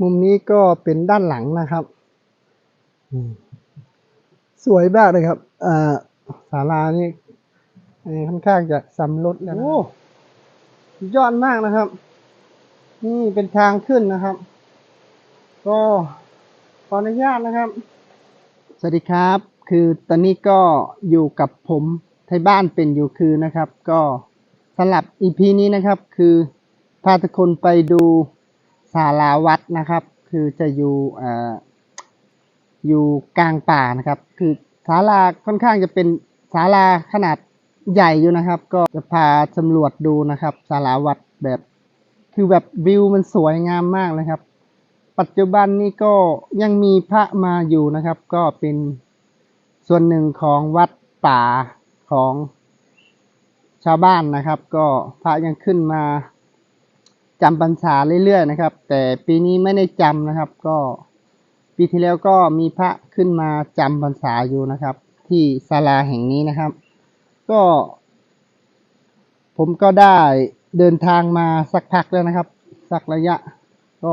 มุมนี้ก็เป็นด้านหลังนะครับอืมสวยมากเลยครับอ่าศาลานี่เอ่อค่อนข้างจะสำรุดแล้วนะโอ้สุดยอดมากนะครับ นี่เป็นทางขึ้นนะครับ ก็ขออนุญาตนะครับ สวัสดีครับ คือตอนนี้ก็อยู่กับผมไทยบ้านเป็นอยู่คือนะครับ ก็สำหรับ EP นี้นะครับ คือพาทุกคนไปดู ศาลาวัดนะครับ คือจะอยู่ออยู่กลางป่านะครับ คือศาลาค่อนข้างจะเป็นศาลาขนาดใหญ่อยู่นะครับ ก็จะพาสำรวจดูนะครับศาลาวัดแบบ คือแบบวิวมันสวยงามมากเลยครับ ปัจจุบันนี้ก็ยังมีพระมาอยู่นะครับ ก็เป็นส่วนหนึ่งของวัดป่าของชาวบ้านนะครับ ก็พระยังขึ้นมา จำพรรษาเรื่อยๆนะครับ แต่ปีนี้ไม่ได้จำนะครับ ก็ปีที่แล้วก็มีพระขึ้นมาจำพรรษาอยู่นะครับ ที่ศาลาแห่งนี้นะครับ ก็ ผมก็ได้เดินทางมาสักพักแล้วนะครับ สักระยะ ก็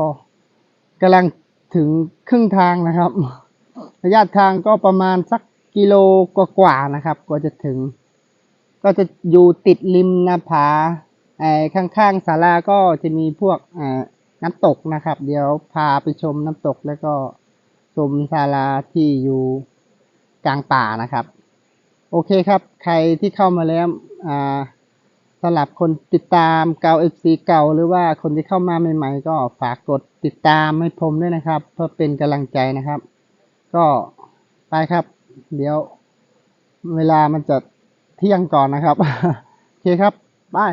กำลังถึงครึ่งทางนะครับ ระยะทางก็ประมาณสักกิโลกว่าๆนะครับกว่าจะถึง ก็จะอยู่ติดริมหน้าผา ไอ้ข้างๆศาลาก็จะมีพวกอ่าน้ำตกนะครับ เดี๋ยวพาไปชมน้ำตกแล้วก็ชมศาลาที่อยู่กลางป่านะครับ โอเคครับ ใครที่เข้ามาแล้วอ่าสำหรับคนติดตามเก่า FC เก่าหรือว่าคนที่เข้ามาใหม่ๆ ก็ฝากกดติดตามให้ผมด้วยนะครับ เพื่อเป็นกำลังใจนะครับ ก็ไปครับ เดี๋ยวเวลามันจะเที่ยงก่อนนะครับ โอเคครับบาย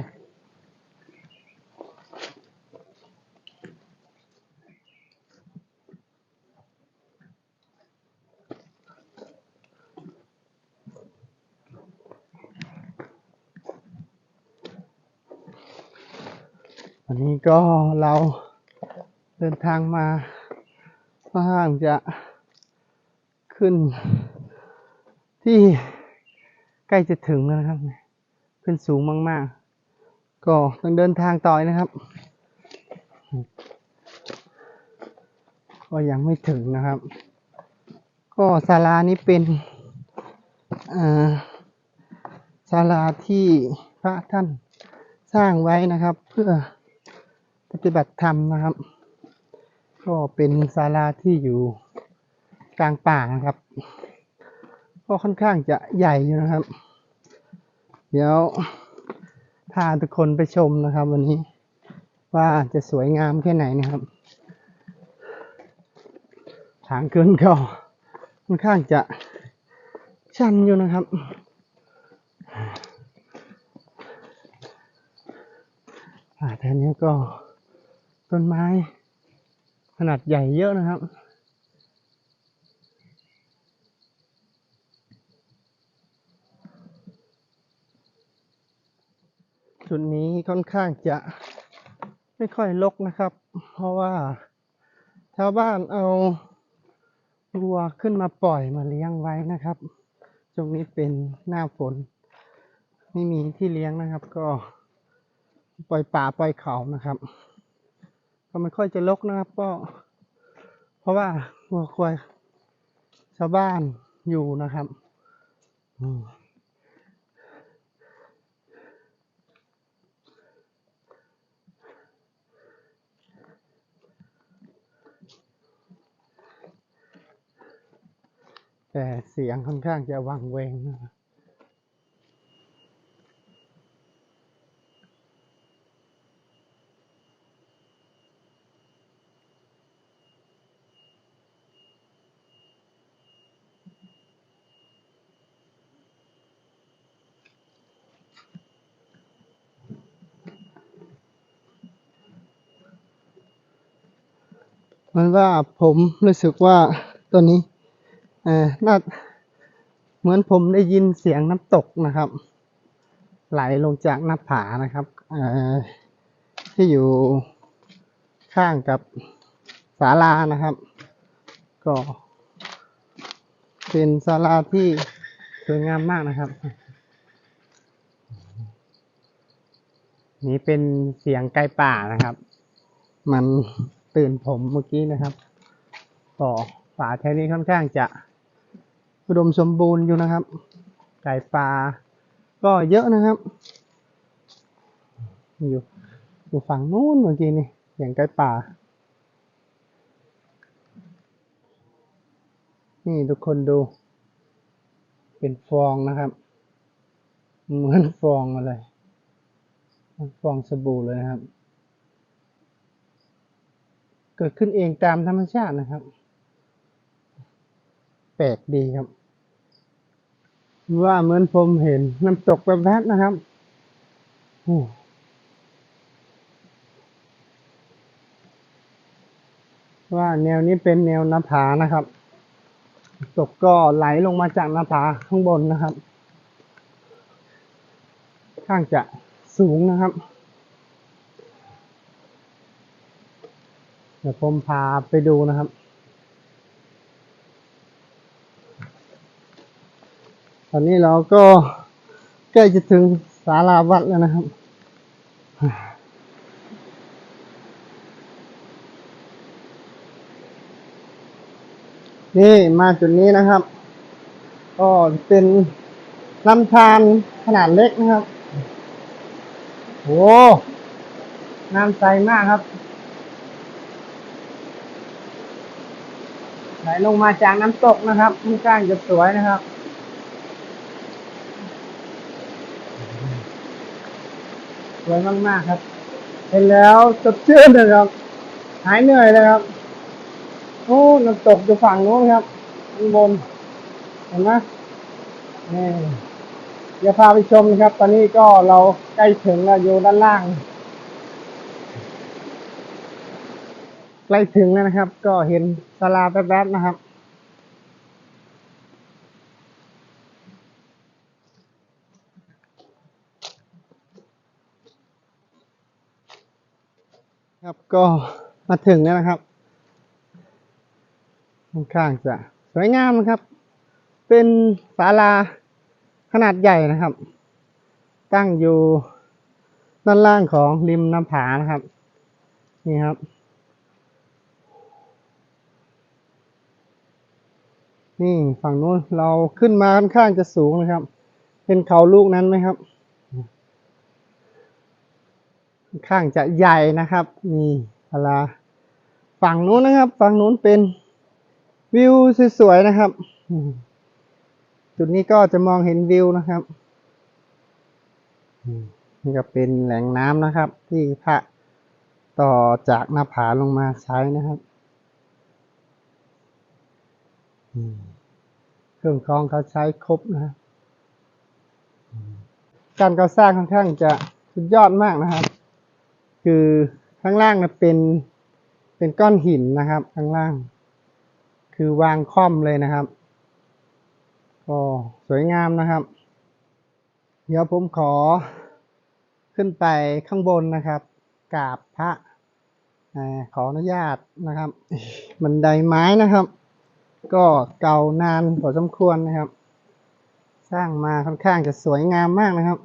วันนี้ก็เราเดินทางมาค่อนข้างจะขึ้น ที่ใกล้จะถึงแล้วนะครับ ขึ้นสูงมาก ๆ ก็ต้องเดินทางต่อยนะครับ ก็ยังไม่ถึงนะครับ ก็ศาลานี้เป็นอ่าศาลาที่พระท่านสร้างไว้นะครับ เพื่อ ปฏิบัติธรรมนะครับ ก็เป็นศาลาที่อยู่กลางป่านะครับ ก็ค่อนข้างจะใหญ่อยู่นะครับ เดี๋ยวพาทุกคนไปชมนะครับ วันนี้ว่าจะสวยงามแค่ไหนนะครับ ทางขึ้นก็ค่อนข้างจะชันอยู่นะครับอ่าแถวนี้ก็ ต้นไม้ ขนาดใหญ่เยอะนะครับ จุดนี้ค่อนข้างจะไม่ค่อยรกนะครับ เพราะว่าชาวบ้านเอาวัวขึ้นมาปล่อยมาเลี้ยงไว้นะครับตรงนี้เป็นหน้าฝน ไม่มีที่เลี้ยงนะครับ ก็ปล่อยป่าปล่อยเขานะครับ ก็ไม่ค่อยจะรกนะครับ ก็ เพราะว่าวัวควายชาวบ้านอยู่นะครับแต่เสียงค่อนข้างจะวังเวงนะครับ มันว่าผมรู้สึกว่าตัวนี้เออน่าเหมือนผมได้ยินเสียงน้ำตกนะครับ ไหลลงจากหน้าผานะครับเออที่อยู่ข้างกับศาลานะครับ ก็ เป็นศาลาที่สวยงามมากนะครับ นี่เป็นเสียงไก่ป่านะครับ มัน ตื่นผมเมื่อกี้นะครับก็ป่าแถวนี้ค่อนข้างจะอุดมสมบูรณ์อยู่นะครับ ไก่ปลาก็เยอะนะครับ อยู่อยู่ฝั่งนู้นเมื่อกี้นี่อย่างไก่ป่า นี่ทุกคนดู เป็นฟองนะครับ เหมือนฟองอะไร ฟองสบู่เลยนะครับ เกิดขึ้นเองตามธรรมชาตินะครับ แปลกดีครับ ว่าเหมือนผมเห็นน้ำตกแบบนั้นนะครับว่าแนวนี้เป็นแนวหน้าผานะครับ ตกก็ไหลลงมาจากหน้าผาข้างบนนะครับ ข้างจะสูงนะครับ เดี๋ยวผมพาไปดูนะครับ ตอนนี้เราก็ใกล้จะถึงศาลาวัดแล้วนะครับ นี่มาจุดนี้นะครับ ก็เป็นลำธารขนาดเล็กนะครับ โอ้ น้ำใสมากครับ ไหลลงมาจากน้ำตกนะครับค่อนข้างจะสวยนะครับสวยมากๆครับ เห็นแล้วสดชื่นเลยครับ หายเหนื่อยเลยครับโอ้น้ำตกอยู่ฝั่งโน้นครับข้างบน เห็นไหมนี่เดี๋ยวพาไปชมนะครับ ตอนนี้ก็เราใกล้ถึงแล้วอยู่ด้านล่าง ใกล้ถึงแล้วนะครับ ก็เห็นศาลาแป๊บๆนะครับ ครับก็มาถึงแล้วนะครับค่อนข้างจะสวยงามนะครับ เป็นศาลาขนาดใหญ่นะครับ ตั้งอยู่ด้านล่างของริมน้ำผานะครับ นี่ครับ นี่ฝั่งนู้นเราขึ้นมาค่อนข้างจะสูงนะครับ เป็นเขาลูกนั้นไหมครับค่อนข้างจะใหญ่นะครับ นี่ศาลาฝั่งนู้นนะครับ ฝั่งนู้นเป็นวิวสวยๆนะครับ จุดนี้ก็จะมองเห็นวิวนะครับนี่ก็เป็นแหล่งน้ำนะครับ ที่พระต่อจากหน้าผาลงมาใช้นะครับอืม เครื่องครองเขาใช้ครบนะการก่อสร้างค่อนข้างจะสุดยอดมากนะครับ คือข้างล่างนะเป็นเป็นก้อนหินนะครับ ข้างล่าง คือวางค่อมเลยนะครับก็สวยงามนะครับ เดี๋ยวผมขอขึ้นไปข้างบนนะครับกราบพระขออนุญาตนะครับ บันไดไม้นะครับ ก็เก่านานพอสมควรนะครับ สร้างมาค่อนข้างจะสวยงามมากนะครับ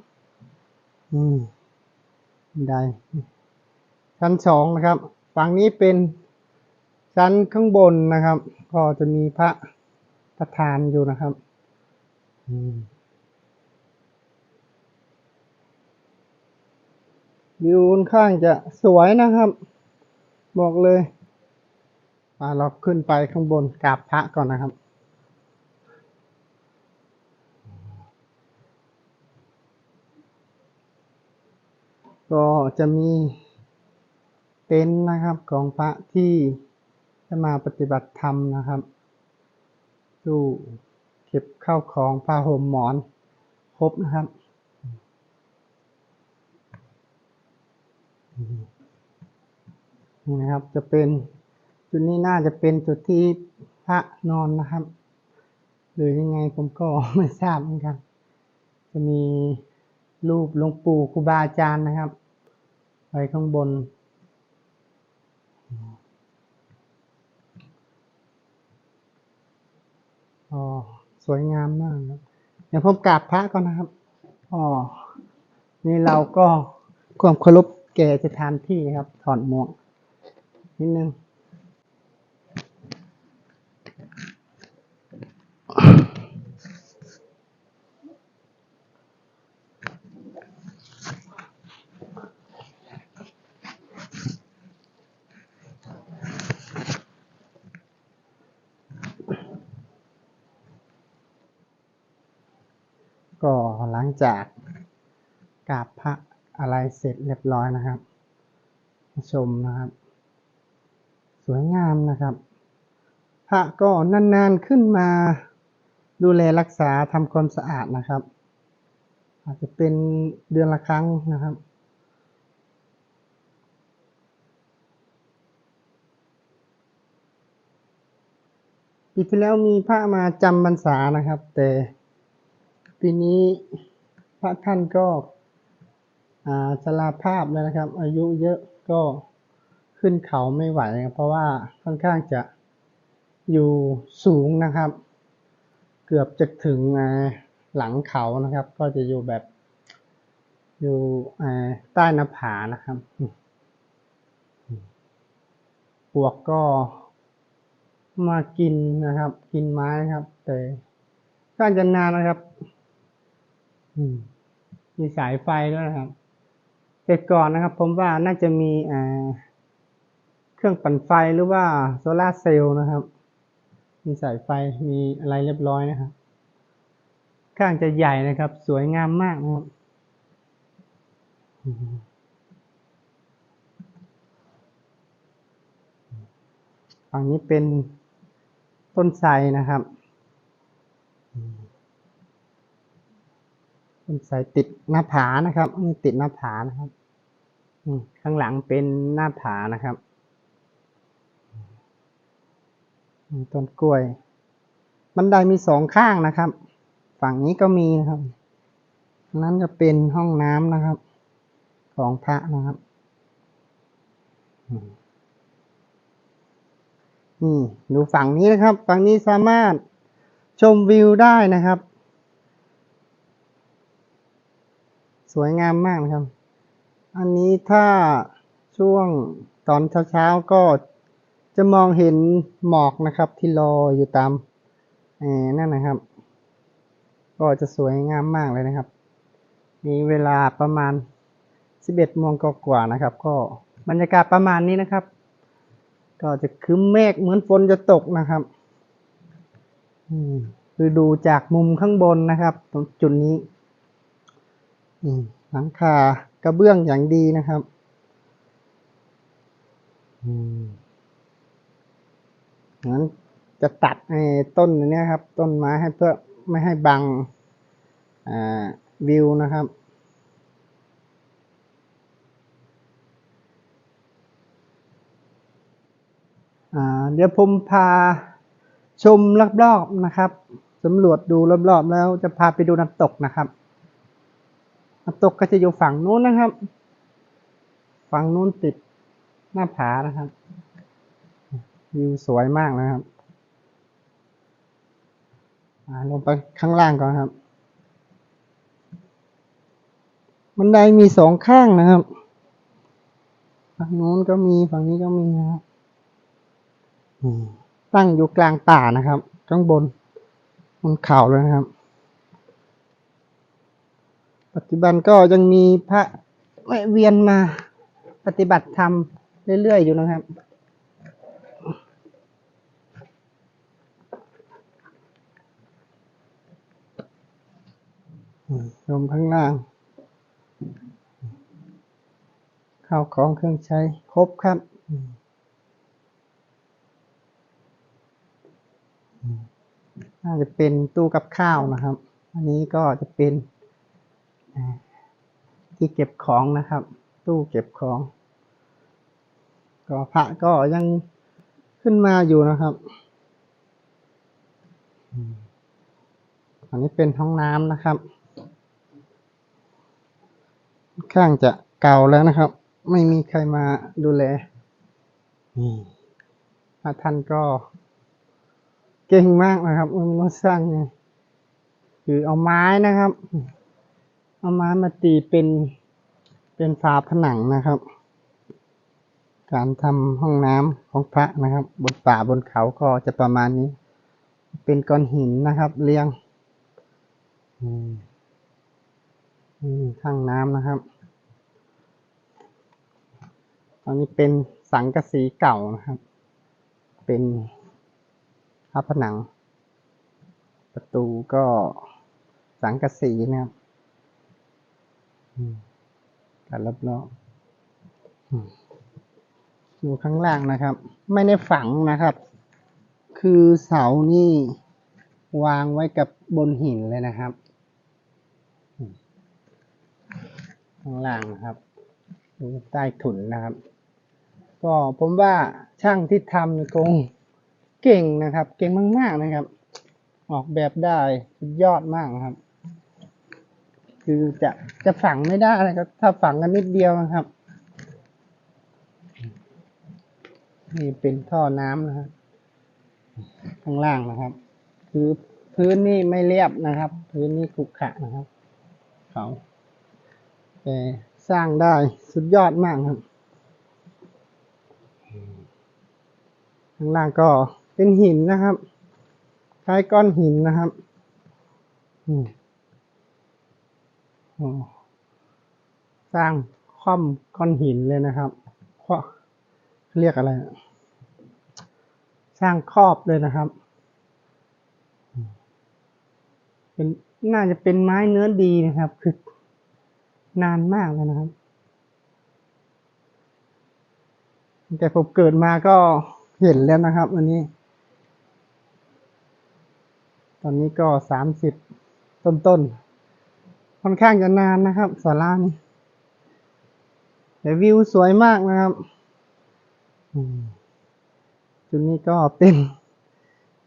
อืมได้ชั้นสองนะครับ ฝั่งนี้เป็นชั้นข้างบนนะครับ ก็จะมีพระประธานอยู่นะครับอืมวิวค่อนข้างจะสวยนะครับ บอกเลย มาเราขึ้นไปข้างบนกราบพระก่อนนะครับ ก็จะมีเต็นท์นะครับของพระที่จะมาปฏิบัติธรรมนะครับตู้เก็บข้าวของผ้าห่มหมอนครบนะครับนี่นะครับจะเป็น จุดนี้น่าจะเป็นจุดที่พระนอนนะครับ หรือยังไงผมก็ไม่ทราบเหมือนกัน จะมีรูปหลวงปู่ครูบาอาจารย์นะครับ ไว้ข้างบน อ๋อ สวยงามมากครับเดี๋ยวผมกราบพระก่อนนะครับ อ๋อ นี่เราก็ความเคารพแก่สถานที่นะครับ ถอดหมวกนิดนึง ก็ หลังจากกราบพระอะไรเสร็จเรียบร้อยนะครับ ชมนะครับ สวยงามนะครับ พระก็นานๆขึ้นมาดูแลรักษาทำความสะอาดนะครับ อาจจะเป็นเดือนละครั้งนะครับปีที่แล้วมีพระมาจำพรรษานะครับ แต่ ปีนี้พระท่านก็อ่าชราภาพแล้วนะครับ อายุเยอะก็ขึ้นเขาไม่ไหว เพราะว่าค่อนข้างจะอยู่สูงนะครับ เกือบจะถึงหลังเขานะครับ ก็จะอยู่แบบอยู่ใต้หน้าผานะครับปวกก็มากินนะครับ กินไม้ครับ แต่ก็จะนานนะครับ มีสายไฟด้วยนะครับ แต่ก่อนนะครับ ผมว่าน่าจะมีเครื่องปั่นไฟหรือว่าโซลาเซลล์นะครับ มีสายไฟมีอะไรเรียบร้อยนะครับข้างจะใหญ่นะครับ สวยงามมากนะครับฝั่งนี้เป็นต้นไทรนะครับ ต้นไทรติดหน้าผานะครับนี่ติดหน้าผานะครับข้างหลังเป็นหน้าผานะครับต้นกล้วย บันไดมีสองข้างนะครับ ฝั่งนี้ก็มีนะครับ นั้นจะเป็นห้องน้ำนะครับ ของพระนะครับนี่ดูฝั่งนี้นะครับ ฝั่งนี้สามารถชมวิวได้นะครับ สวยงามมากนะครับ อันนี้ถ้าช่วงตอนเช้าๆก็จะมองเห็นหมอกนะครับ ที่ลอยอยู่ตามนั่นนะครับ ก็จะสวยงามมากเลยนะครับ มีเวลาประมาณ 11โมงกว่าๆนะครับ ก็บรรยากาศประมาณนี้นะครับ ก็จะครึ้มเมฆเหมือนฝนจะตกนะครับคือดูจากมุมข้างบนนะครับ ตรงจุดนี้ หลังคากระเบื้องอย่างดีนะครับงั้นจะตัดไอ้ต้นนี้ครับ ต้นไม้ให้เพื่อไม่ให้บังวิวนะครับเดี๋ยวผมพาชมรอบๆนะครับสำรวจดูรอบๆแล้วจะพาไปดูน้ำตกนะครับ น้ำตกก็จะอยู่ฝั่งนู้นนะครับ ฝั่งนู้นติดหน้าผานะครับ วิวสวยมากนะครับลงไปข้างล่างก่อนครับ บันไดมีสองข้างนะครับ ฝั่งนู้นก็มีฝั่งนี้ก็มีนะครับตั้งอยู่กลางป่านะครับ ข้างบนบนเขาเลยนะครับ ปัจจุบันก็ยังมีพระแวะเวียนมาปฏิบัติธรรมเรื่อยๆอยู่นะครับอืมชมข้างล่าง ข้าวของเครื่องใช้ครบครับน่าจะเป็นตู้กับข้าวนะครับ อันนี้ก็จะเป็น ที่เก็บของนะครับ ตู้เก็บของ ก็พระก็ยังขึ้นมาอยู่นะครับอันนี้เป็นห้องน้ำนะครับค่อนข้างจะเก่าแล้วนะครับ ไม่มีใครมาดูแลนี่พระท่านก็ เก่งมากนะครับไม่รู้สร้างไงคือเอาไม้นะครับ เอาไม้มาตีเป็นเป็นฝาผนังนะครับ การทำห้องน้ำของพระนะครับ บนป่าบนเขาก็จะประมาณนี้ เป็นก้อนหินนะครับ เรียงอืมอืมข้างน้ำนะครับตอนนี้เป็นสังกะสีเก่านะครับ เป็นพับผนัง ประตูก็สังกะสีนะครับ กันรอบๆอืมอยู่ข้างล่างนะครับ ไม่ได้ฝังนะครับ คือเสานี่วางไว้กับบนหินเลยนะครับอืมข้างล่างนะครับอยู่ใต้ถุนนะครับ ก็ผมว่าช่างที่ทำนี่คงเก่งนะครับ เก่งมากๆนะครับ ออกแบบได้สุดยอดมากนะครับ คือจะจะฝังไม่ได้นะครับ ถ้าฝังกันนิดเดียวนะครับ นี่เป็นท่อน้ำนะครับข้างล่างนะครับ คือพื้นนี่ไม่เรียบนะครับ พื้นนี่ขรุขระนะครับ เขาแต่สร้างได้สุดยอดมากครับข้างล่างก็เป็นหินนะครับ คล้ายก้อนหินนะครับ อืม สร้างคว่ำก้อนหินเลยนะครับเรียกอะไร สร้างครอบเลยนะครับ เป็นน่าจะเป็นไม้เนื้อดีนะครับ คือนานมากเลยนะครับ แต่ผมเกิดมาก็เห็นแล้วนะครับอันนี้ ตอนนี้ก็สามสิบต้นๆ ค่อนข้างจะนานนะครับสารานี้แต่วิวสวยมากนะครับอืมจุดนี้ก็เป็น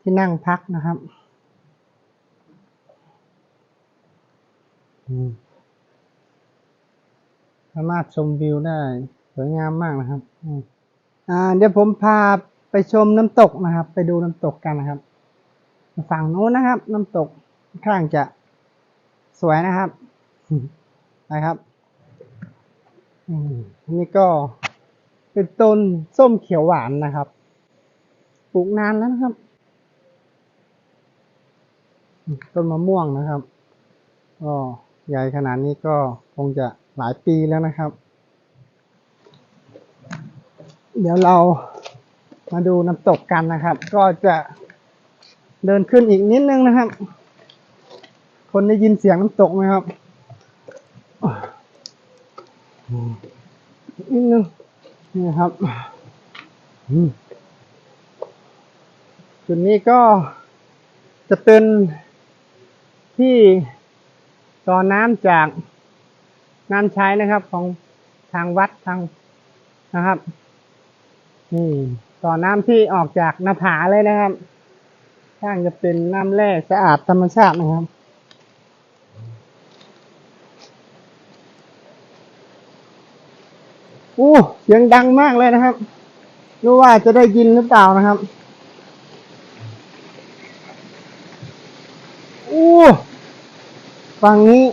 ที่นั่งพักนะครับอืมสามารถชมวิวได้สวยงามมากนะครับอ่าเดี๋ยวผมพาไปชมน้ำตกนะครับ ไปดูน้ำตกกันนะครับ ฝั่งโน้นนะครับ น้ำตกค่อนข้างจะ สวยนะครับนะครับอันนี่ก็เป็นต้นส้มเขียวหวานนะครับ ปลูกนานแล้วนะครับ ต้นมะม่วงนะครับก็ใหญ่ขนาดนี้ก็คงจะหลายปีแล้วนะครับ เดี๋ยวเรามาดูน้ำตกกันนะครับ ก็จะเดินขึ้นอีกนิดนึงนะครับ คนได้ยินเสียงน้ำตกไหมครับอีกนิดนึงนี่ครับจุดนี้ก็จะเป็นที่ต่อน้ำจากน้ำใช้นะครับ ของทางวัดทางนะครับนี่ต่อน้ำที่ออกจากหน้าผาเลยนะครับข้างจะเป็นน้ำแร่สะอาดธรรมชาตินะครับ โอ้เสียงดังมากเลยนะครับรู้ว่าจะได้ยินหรือเปล่านะครับโอ้ฝั่งนี้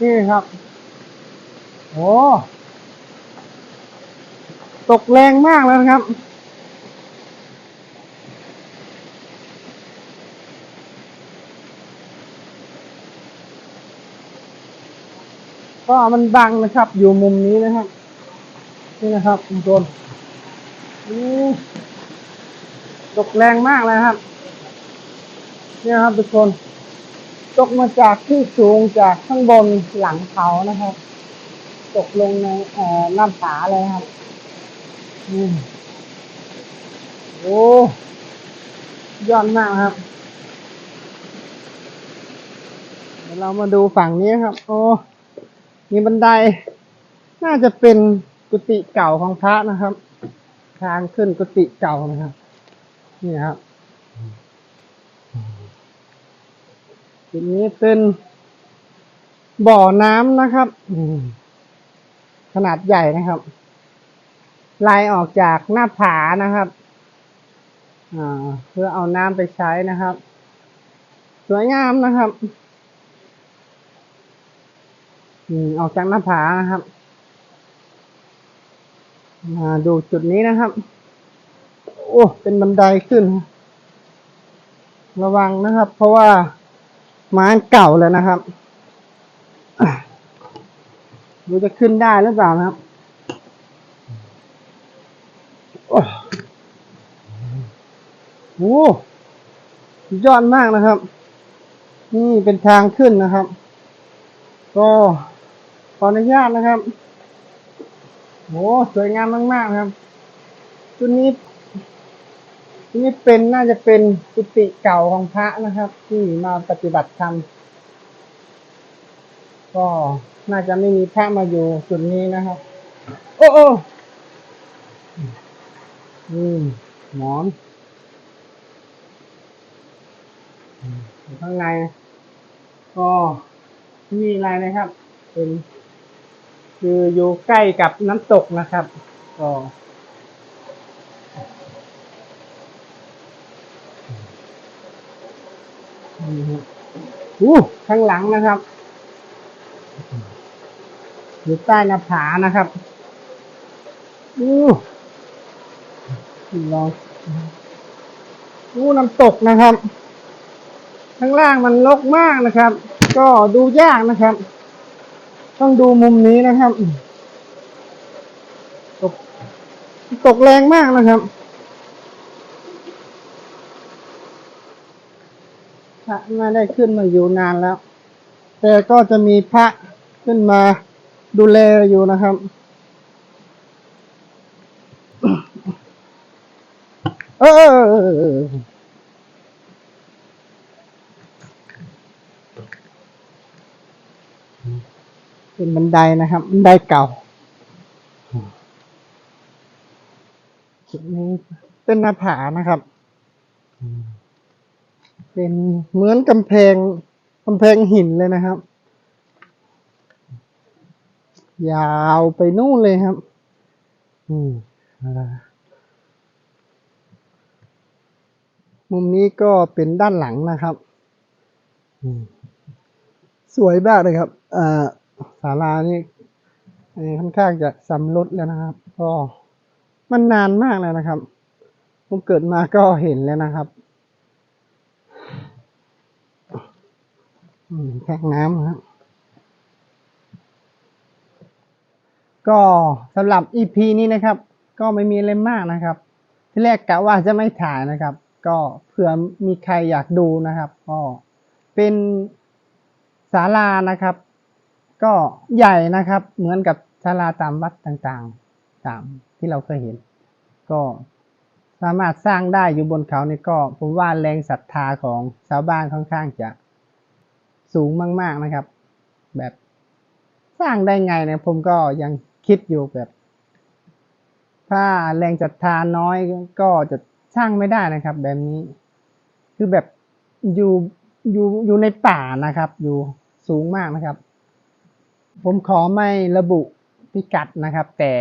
นี่ครับโอ้ตกแรงมากแล้วนะครับ ก็มันบังนะครับ อยู่มุมนี้นะครับ นี่นะครับทุกคนนี่ตกแรงมากเลยครับ เนี่ยครับทุกคน ตกมาจากที่สูงจากข้างบนหลังเขานะครับ ตกลงในเอ่อหน้าผาเลยครับอโอ้ยอดมากครับเดี๋ยวเรามาดูฝั่งนี้ครับ โอ้ มีบันได น่าจะเป็นกุฏิเก่าของพระนะครับ ทางขึ้นกุฏิเก่านะครับ นี่ครับจุดนี้เป็นบ่อน้ำนะครับ ขนาดใหญ่นะครับลายออกจากหน้าผานะครับอ่าเพื่อเอาน้ำไปใช้นะครับ สวยงามนะครับ ออกจากหน้าผานะครับ มาดูจุดนี้นะครับ โอ้ เป็นบันไดขึ้น ระวังนะครับ เพราะว่าไม้เก่าแล้วนะครับดูจะขึ้นได้หรือเปล่านะครับโอ้โหยอดมากนะครับ นี่เป็นทางขึ้นนะครับ ก็ ออนุญาตนะครับโอ้สวยงามมากๆนะครับจุดนี้จุดนี้เป็นน่าจะเป็นกุฏิเก่าของพระนะครับ ที่มาปฏิบัติธรรมก็น่าจะไม่มีพระมาอยู่จุดนี้นะครับ โอ้โอ้อืมหมอนข้างใน ก็มีอะไรนะครับ เป็น คืออยู่ใกล้กับน้ำตกนะครับก็อู้ข้างหลังนะครับ อยู่ใต้หน้าผานะครับอู้ลองอู้น้ำตกนะครับ ข้างล่างมันลกมากนะครับ ก็ดูยากนะครับ ต้องดูมุมนี้นะครับ ตก ตกแรงมากนะครับพระไม่ได้ขึ้นมาอยู่นานแล้ว แต่ก็จะมีพระขึ้นมาดูแลอยู่นะครับ เออ เป็นบันไดนะครับบันไดเก่าจุดนี้เป็นหน้าผานะครับ เป็นเหมือนกำแพงกำแพงหินเลยนะครับ ยาวไปนู่นเลยครับ อืมอ่ามุมนี้ก็เป็นด้านหลังนะครับอืมสวยมากเลยครับ อ่า ศาลานี่ค่อนข้างจะสำรุดแล้วนะครับ ก็มันนานมากแล้วนะครับผมเกิดมาก็เห็นแล้วนะครับอืมแค่น้ำนะครับก็สำหรับ EP นี้นะครับ ก็ไม่มีอะไรมากนะครับ ที่แรกกะว่าจะไม่ถ่ายนะครับ ก็เผื่อมีใครอยากดูนะครับ ก็เป็นศาลานะครับ ก็ใหญ่นะครับ เหมือนกับศาลาตามวัดต่างๆ ตามที่เราเคยเห็น ก็สามารถสร้างได้อยู่บนเขานี่ก็ผมว่าแรงศรัทธาของชาวบ้านค่อนข้างจะสูงมาก ๆนะครับ แบบสร้างได้ไงเนี่ยผมก็ยังคิดอยู่แบบ ถ้าแรงศรัทธาน้อยก็จะสร้างไม่ได้นะครับ แบบนี้ คือแบบอยู่อยู่อยู่ในป่านะครับ อยู่สูงมากนะครับ ผมขอไม่ระบุพิกัดนะครับ แต่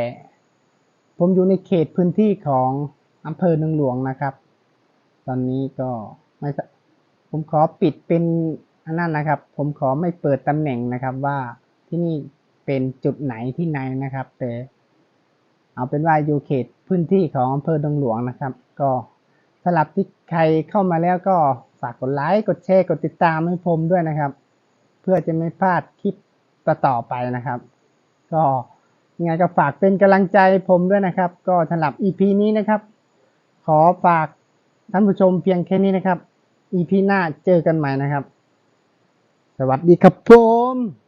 ผมอยู่ในเขตพื้นที่ของอำเภอหนึ่งหลวงนะครับ ตอนนี้ก็ไม่ผมขอปิดเป็นอันนั้นนะครับ ผมขอไม่เปิดตำแหน่งนะครับว่าที่นี่เป็นจุดไหนที่ไหนนะครับ แต่เอาเป็นว่าอยู่เขตพื้นที่ของอำเภอดงหลวงนะครับ ก็สำหรับที่ใครเข้ามาแล้วก็ฝากกดไลค์กดแชร์กดติดตามให้ผมด้วยนะครับ เพื่อจะไม่พลาดคลิป ต่อไปนะครับ ก็ยังไงก็ฝากเป็นกำลังใจผมด้วยนะครับ ก็สำหรับ EP นี้นะครับ ขอฝากท่านผู้ชมเพียงแค่นี้นะครับ EP หน้าเจอกันใหม่นะครับ สวัสดีครับผม